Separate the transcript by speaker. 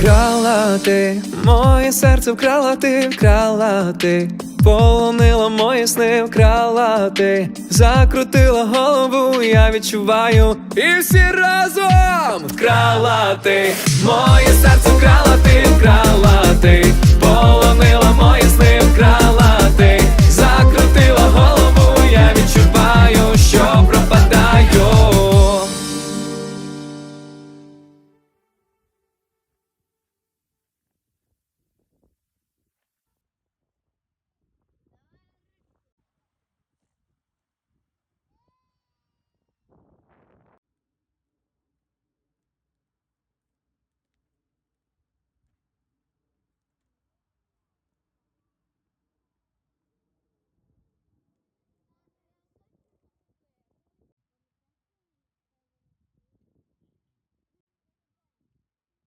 Speaker 1: Вкрала ти, моє серце вкрала ти, вкрала ти, полонила мої сни, вкрала ти, закрутила голову, я відчуваю, і всі разом вкрала ти, моє серце